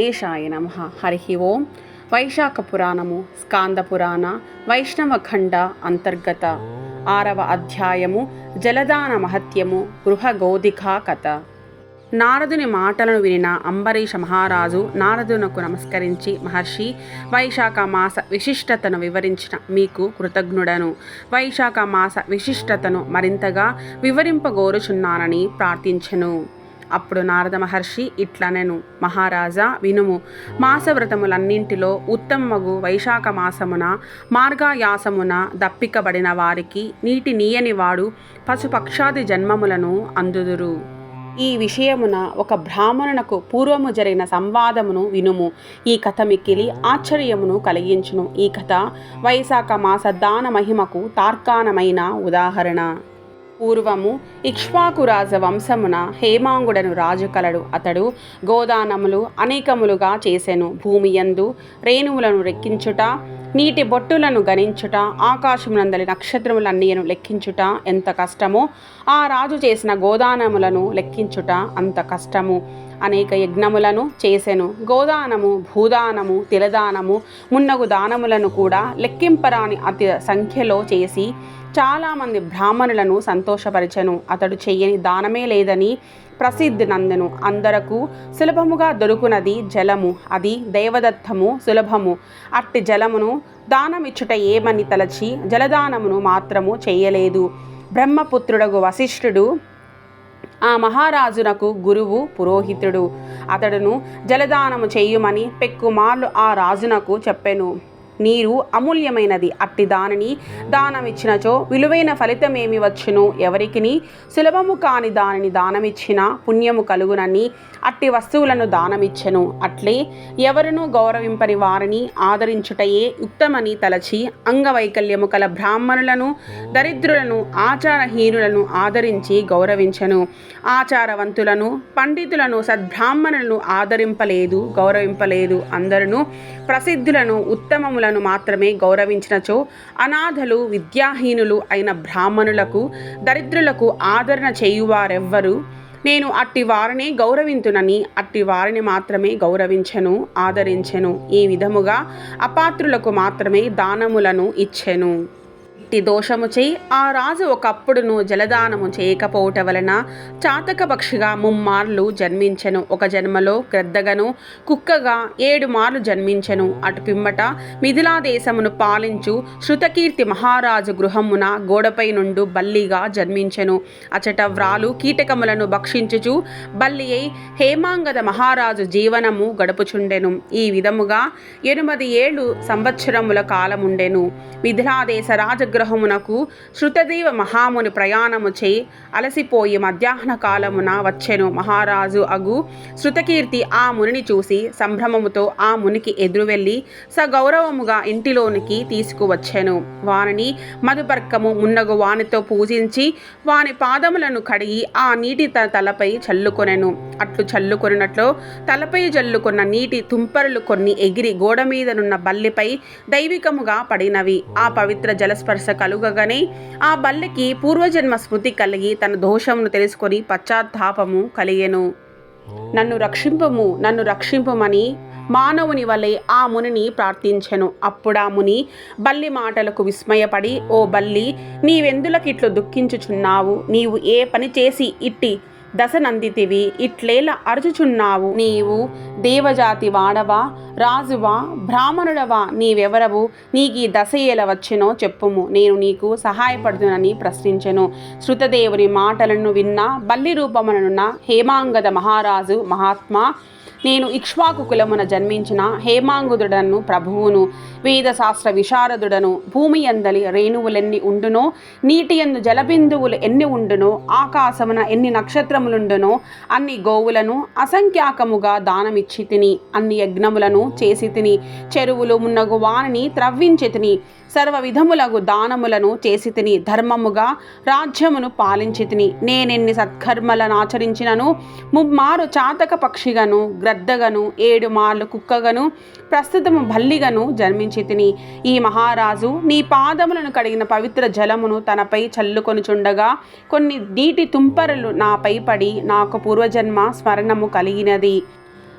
గణేశాయ నమ. హరి ఓం. వైశాఖ పురాణము స్కాంద పురాణ వైష్ణవఖండ అంతర్గత. ఆరవ అధ్యాయము జలదాన మహత్యము గృహగోధికా కథ. నారదుని మాటలను వినిన అంబరీష మహారాజు నారదునకు నమస్కరించి మహర్షి వైశాఖ మాస విశిష్టతను వివరించిన మీకు కృతజ్ఞుడను. వైశాఖ మాస విశిష్టతను మరింతగా వివరింపగోరుచున్నానని ప్రార్థించెను. అప్పుడు నారద మహర్షి ఇట్లనెను మహారాజా వినుము. మాసవ్రతములన్నింటిలో ఉత్తమగు వైశాఖ మాసమున మార్గాయాసమున దప్పికబడిన వారికి నీటి నీయని వాడు పశుపక్షాది జన్మములను అందుదురు. ఈ విషయమున ఒక బ్రాహ్మణునకు పూర్వము జరిగిన సంవాదమును వినుము. ఈ కథ మిక్కిలి ఆశ్చర్యమును కలిగించును. ఈ కథ వైశాఖ మాస దాన మహిమకు తార్కాణమైన ఉదాహరణ. పూర్వము ఇక్ష్వాకు రాజ వంశమున హేమాంగుడను రాజు కలడు అతడు గోదానములు అనేకములుగా చేసెను. భూమి యందు రేణువులను రెక్కించుట నీటి బొట్టులను గణించుట ఆకాశమునందలి నక్షత్రములన్నీయను లెక్కించుట ఎంత కష్టమో ఆ రాజు చేసిన గోదానములను లెక్కించుట అంత కష్టము. అనేక యజ్ఞములను చేసెను. గోదానము భూదానము తిలదానము మున్నగు దానములను కూడా లెక్కింపరాని అతి సంఖ్యలో చేసి చాలామంది బ్రాహ్మణులను సంతోషపరిచెను. అతడు చెయ్యని దానమే లేదని ప్రసిద్ధి నందెను. అందరకు సులభముగా దొరుకునది జలము. అది దైవదత్తము సులభము. అట్టి జలమును దానమిచ్చుట ఏమని తలచి జలదానమును మాత్రము చేయలేదు. బ్రహ్మపుత్రుడగు వశిష్ఠుడు ఆ మహారాజునకు గురువు పురోహితుడు. అతడును జలదానము చేయుమని పెక్కుమార్లు ఆ రాజునకు చెప్పెను. నీరు అమూల్యమైనది. అట్టి దానిని దానమిచ్చినచో విలువైన ఫలితమేమి వచ్చును? ఎవరికిని? సులభము కాని దానిని దానమిచ్చిన పుణ్యము కలుగునని అట్టి వస్తువులను దానమిచ్చెను. అట్లే ఎవరునూ గౌరవింపని వారిని ఆదరించుటయే యుక్తమని తలచి అంగవైకల్యము కల బ్రాహ్మణులను దరిద్రులను ఆచారహీనులను ఆదరించి గౌరవించను. ఆచారవంతులను పండితులను సద్బ్రాహ్మణులను ఆదరింపలేదు గౌరవింపలేదు. అందరును ప్రసిద్ధులను ఉత్తమములను మాత్రమే గౌరవించినచో అనాథలు విద్యాహీనులు అయిన బ్రాహ్మణులకు దరిద్రులకు ఆదరణ చేయువారెవ్వరు? నేను అట్టి వారిని గౌరవింతునని అట్టి వారిని మాత్రమే గౌరవించెను ఆదరించెను. ఈ విధముగా అపాత్రులకు మాత్రమే దానములను ఇచ్చెను. ఇట్టి దోషము చేయి. ఆ రాజు ఒకప్పుడును జలదానము చేయకపోవట వలన చాతక పక్షిగా ముమ్మార్లు జన్మించెను. ఒక జన్మలో గ్రద్దగను కుక్కగా ఏడు మార్లు జన్మించెను. అటు పిమ్మట మిథిలాదేశమును పాలించు శృతకీర్తి మహారాజు గృహమున గోడపై నుండు బల్లిగా జన్మించెను. అచట వ్రాలు కీటకములను భక్షించుచు బల్లి అయి హేమాంగద మహారాజు జీవనము గడుపుచుండెను. ఈ విధముగా ఎనిమిది ఏళ్ళు సంవత్సరముల కాలముండెను. మిథిలాదేశ అనుగ్రహమునకు శృతదేవ మహాముని ప్రయాణము చేయి అలసిపోయి మధ్యాహ్న కాలమున వచ్చెను మహారాజు అగు శృతకీర్తి ఆ మునిని చూసి సంభ్రమముతో ఆ మునికి ఎదురు వెళ్ళి సగౌరవముగా ఇంటిలోనికి తీసుకువచ్చెను. వానిని మధుపర్కము మున్నగు వానితో పూజించి వాని పాదములను కడిగి ఆ నీటి తన తలపై చల్లుకొనెను. అట్లు చల్లుకొనినట్లు తలపై జల్లుకున్న నీటి తుంపరులు కొన్ని ఎగిరి గోడ మీదనున్న బల్లిపై దైవికముగా పడినవి. ఆ పవిత్ర జలస్పర్శ కలుగగానే ఆ బల్లికి పూర్వజన్మ స్మృతి కలిగి తన దోషమును తెలుసుకొని పశ్చాత్తాపము కలిగెను. నన్ను రక్షింపము నన్ను రక్షింపమని మానవుని వలె ఆ మునిని ప్రార్థించెను. అప్పుడా ముని బల్లి మాటలకు విస్మయపడి ఓ బల్లి నీవెందులకిట్లు దుఃఖించుచున్నావు? నీవు ఏ పని చేసి ఇట్టి దశనందితివి. ఇట్లేల అరుచుచున్నావు నీవు. దేవజాతి వాడవా రాజువా బ్రాహ్మణుడవా నీవెవరవు? నీకీ దశ ఎలా వచ్చినో చెప్పుము. నేను నీకు సహాయపడుతునని ప్రశ్నించెను. శృతదేవుని మాటలను విన్న బల్లి రూపమునున్న హేమాంగద మహారాజు మహాత్మా నేను ఇక్ష్వాకు కులమున జన్మించిన హేమాంగుదుడను ప్రభువును వేదశాస్త్ర విశారదుడను భూమి ఎందలి రేణువులెన్ని ఉండునో నీటి ఎందు జలబిందువులు ఎన్ని ఉండునో ఆకాశమున ఎన్ని నక్షత్రములుండునో అన్ని గోవులను అసంఖ్యాకముగా దానమిచ్చి తిని అన్ని యజ్ఞములను చేసి తిని చెరువులు మున్నగు వానిని త్రవ్వించి తిని సర్వ విధములగు దానములను చేసి తిని ధర్మముగా రాజ్యమును పాలించి తిని నేనెన్ని సత్కర్మలను ఆచరించినను? ముమ్మారు చాతక పక్షిగను గ్రద్దగను ఏడు మార్లు కుక్కగను ప్రస్తుతము భల్లిగను జన్మించి తిని ఈ మహారాజు నీ పాదములను కడిగిన పవిత్ర జలమును తనపై చల్లుకొనుచుండగా కొన్ని నీటి తుంపరలు నాపై పడి నాకు పూర్వజన్మ స్మరణము కలిగినది.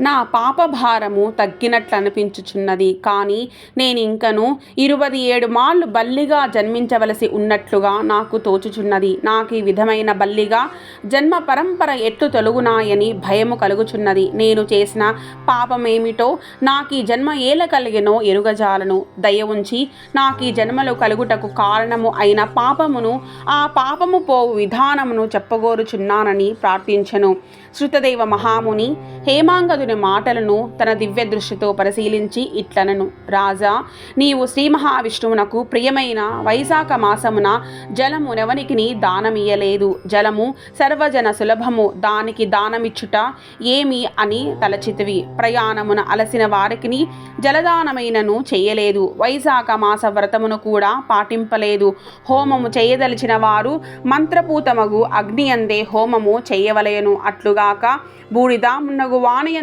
నా పాపభారము తగ్గినట్లు అనిపించుచున్నది కానీ నేను ఇంకను ఇరవై ఏడు మార్లు బల్లిగా జన్మించవలసి ఉన్నట్లుగా నాకు తోచుచున్నది. నాకు ఈ విధమైన బల్లిగా జన్మ పరంపర ఎట్లు తొలుగునాయని భయము కలుగుచున్నది. నేను చేసిన పాపమేమిటో నాకు ఈ జన్మ ఏల కలిగినో ఎరుగజాలను. దయ ఉంచి నాకు ఈ జన్మలు కలుగుటకు కారణము అయిన పాపమును ఆ పాపము పోవు విధానమును చెప్పగోరుచున్నానని ప్రార్థించను. శృతదేవ మహాముని హేమాంగ ప్రహ్లాదుని మాటలను తన దివ్య దృష్టితో పరిశీలించి ఇట్లనను. రాజా నీవు శ్రీ మహావిష్ణువునకు ప్రియమైన వైశాఖ మాసమున జలము నెవనికిని దానమియ్యలేదు. జలము సర్వజన సులభము దానికి దానమిచ్చుట ఏమి అని తలచితివి. ప్రయాణమున అలసిన వారికిని జలదానమైనను చేయలేదు వైశాఖ మాస వ్రతమును కూడా పాటింపలేదు. హోమము చేయదలిచిన వారు మంత్రపూతమగు అగ్ని అందే హోమము చేయవలయను అట్లుగాక బూడిద మున్నగు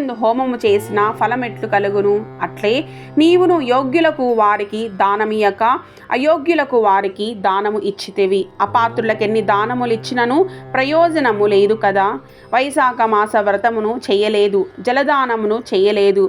యందు హోమము చేసిన ఫలమెట్లు కలుగును. అట్లే నీవును యోగ్యులకు వారికి దానమియక అయోగ్యులకు వారికి దానము ఇచ్చితివి. అపాత్రులకెన్ని దానములు ఇచ్చినను ప్రయోజనము లేదు కదా. వైశాఖ మాస వ్రతమును చేయలేదు జలదానమును చేయలేదు.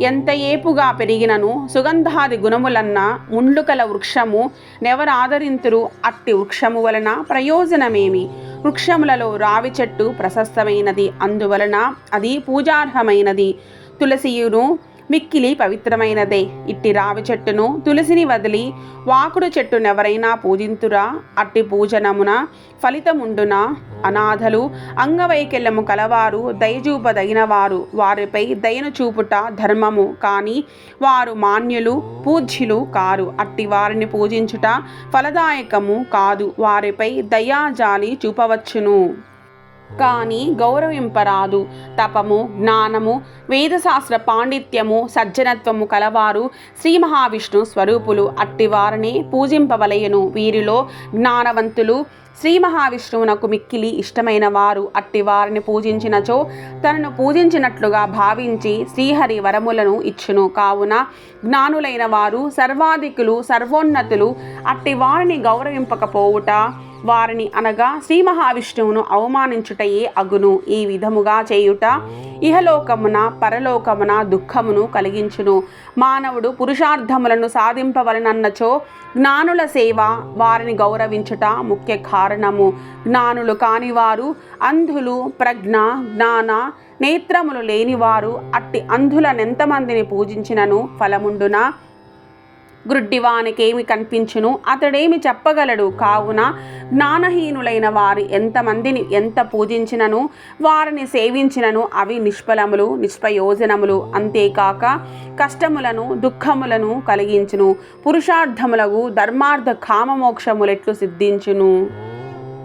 ఎంత ఏపుగా పెరిగినను సుగంధాది గుణములన్న ముండ్లుకల వృక్షము నెవరాదరింతురు అట్టి వృక్షము వలన ప్రయోజనమేమి? వృక్షములలో రావి చెట్టు ప్రశస్తమైనది. అందువలన అది పూజార్హమైనది. తులసియును మిక్కిలి పవిత్రమైనదే. ఇట్టి రావి చెట్టును తులసిని వదిలి వాకుడు చెట్టునెవరైనా పూజింతురా? అట్టి పూజనమున ఫలితముండున? అనాథలు అంగవైకల్యము కలవారు దయచూపదగిన వారు వారిపై దయను చూపుట ధర్మము. కానీ వారు మాన్యులు పూజ్యులు కారు. అట్టి వారిని పూజించుట ఫలదాయకము కాదు. వారిపై దయాజాలి చూపవచ్చును. కానీ గౌరవింపరాదు. తపము జ్ఞానము వేదశాస్త్ర పాండిత్యము సజ్జనత్వము కలవారు శ్రీ మహావిష్ణు స్వరూపులు అట్టివారిని పూజింపవలయను వీరిలో జ్ఞానవంతులు శ్రీ మహావిష్ణువునకు మిక్కిలి ఇష్టమైన వారు అట్టి వారిని పూజించినచో తనను పూజించినట్లుగా భావించి శ్రీహరి వరములను ఇచ్చును. కావున జ్ఞానులైన వారు సర్వాధికులు సర్వోన్నతులు అట్టి వారిని గౌరవింపకపోవుట వారిని అనగా శ్రీ మహావిష్ణువును అవమానించుటయే అగును ఈ విధముగా చేయుట. ఇహలోకమున పరలోకమున దుఃఖమును కలిగించును. మానవుడు పురుషార్థములను సాధింపవలనన్నచో జ్ఞానుల సేవ వారిని గౌరవించుట ముఖ్య కారణము. జ్ఞానులు కానివారు అంధులు ప్రజ్ఞ జ్ఞాన నేత్రములు లేనివారు అట్టి అంధులనెంతమందిని పూజించినను ఫలముండునా? గ్రుడ్డివానికేమి కనిపించును? అతడేమి చెప్పగలడు? కావున జ్ఞానహీనులైన వారి ఎంతమందిని ఎంత పూజించినను? వారిని సేవించినను అవి నిష్ఫలములు నిష్పయోజనములు అంతేకాక కష్టములను దుఃఖములను కలిగించును. పురుషార్థములకు ధర్మార్థ కామమోక్షములెట్లు సిద్ధించును.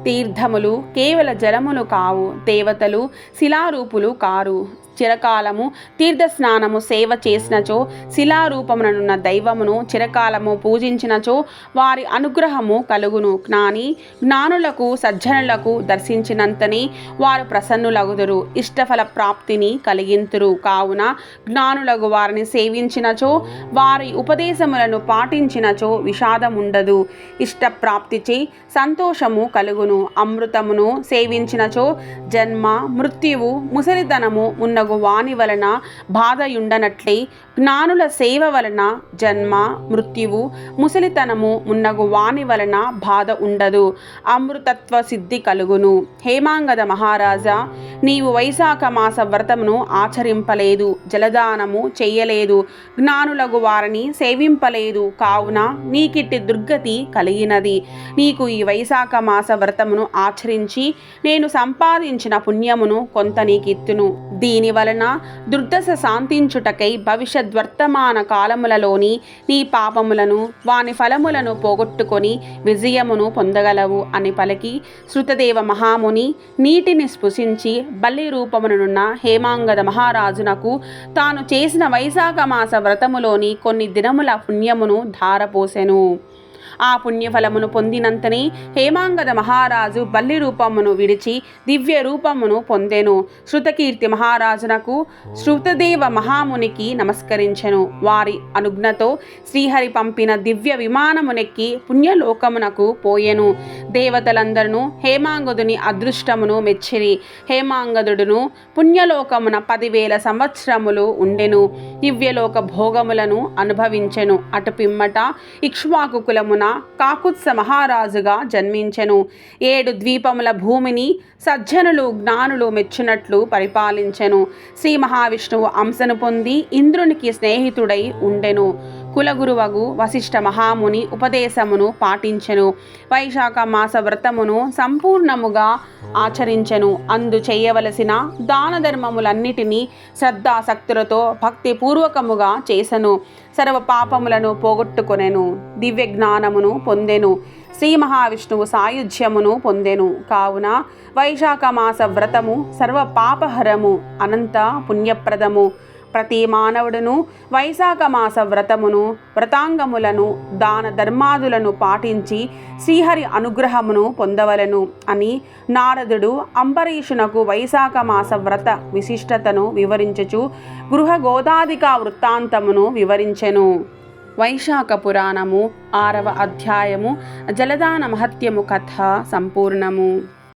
తీర్థములు కేవల జలములు కావు దేవతలు శిలారూపులు కారు. చిరకాలము తీర్థ స్నానము సేవ చేసినచో శిలారూపముననున్న దైవమును చిరకాలము పూజించినచో వారి అనుగ్రహము కలుగును. జ్ఞాని జ్ఞానులకు సజ్జనులకు దర్శించినంతనే వారు ప్రసన్నులగుదురు. ఇష్టఫల ప్రాప్తిని కలిగింతురు. కావున జ్ఞానులకు వారిని సేవించినచో వారి ఉపదేశములను పాటించినచో విషాదముండదు. ఇష్టప్రాప్తిచే సంతోషము కలుగును. అమృతమును సేవించినచో జన్మ మృత్యువు ముసలితనము మున్నగు వాని వలన బాధయుండనట్లే. జ్ఞానుల సేవ వలన జన్మ మృత్యువు ముసలితనము మున్నగు వాని వలన బాధ ఉండదు అమృతత్వ సిద్ధి కలుగును. హేమాంగద మహారాజా నీవు వైశాఖ మాస వ్రతమును ఆచరింపలేదు జలదానము చెయ్యలేదు జ్ఞానులగు వారిని సేవింపలేదు. కావున నీకిట్టి దుర్గతి కలిగినది. నీకు ఈ వైశాఖ మాస వ్రతమును ఆచరించి నేను సంపాదించిన పుణ్యమును కొంత నీకిత్తును. దీని వలన దుర్దశ శాంతించుటకై భవిష్యద్వర్తమాన కాలములలోని నీ పాపములను వాని ఫలములను పోగొట్టుకొని విజయమును పొందగలవు అని పలికి శృతదేవ మహాముని. నీటిని స్పృశించి బల్లి రూపమునున్న హేమాంగద మహారాజునకు తాను చేసిన వైశాఖ మాస వ్రతములోని కొన్ని దినముల పుణ్యమును ధారపోసెను. ఆ పుణ్యఫలమును పొందినంతనే హేమాంగద మహారాజు బల్లి రూపమును విడిచి దివ్య రూపమును పొందెను. శృతకీర్తి మహారాజునకు శృతదేవ మహామునికి నమస్కరించెను. వారి అనుజ్ఞతో శ్రీహరి పంపిన దివ్య విమానమునెక్కి పుణ్యలోకమునకు పోయెను. దేవతలందరూ హేమాంగదుని అదృష్టమును మెచ్చిరి. హేమాంగదుడును పుణ్యలోకమున పదివేల సంవత్సరములు ఉండెను. దివ్యలోక భోగములను అనుభవించెను. అటు పిమ్మట ఇక్ష్వాకు కులమున కాకుత్స మహారాజుగా జన్మించెను. ఏడు ద్వీపముల భూమిని సజ్జనులు జ్ఞానులు మెచ్చినట్లు పరిపాలించెను. శ్రీ మహావిష్ణువు అంశను పొంది ఇంద్రునికి స్నేహితుడై ఉండెను. కులగురువగు వశిష్ఠ మహాముని ఉపదేశమును పాటించెను. వైశాఖ మాస వ్రతమును సంపూర్ణముగా ఆచరించెను. అందు చేయవలసిన దాన ధర్మములన్నిటినీ శ్రద్ధాసక్తులతో భక్తిపూర్వకముగా చేసెను. సర్వ పాపములను పోగొట్టుకొనెను. దివ్య జ్ఞానమును పొందెను. శ్రీ మహావిష్ణువు సాయుధ్యమును పొందెను. కావున వైశాఖ మాస వ్రతము సర్వ పాపహరము అనంత పుణ్యప్రదము. ప్రతి మానవుడును వైశాఖ మాస వ్రతమును వ్రతాంగములను దాన ధర్మాదులను పాటించి శ్రీహరి అనుగ్రహమును పొందవలను అని నారదుడు అంబరీషునకు వైశాఖ మాస వ్రత విశిష్టతను వివరించుచు గృహ గోదాదిక వృత్తాంతమును వివరించెను. వైశాఖ పురాణము ఆరవ అధ్యాయము జలదాన మహత్యము కథ సంపూర్ణము.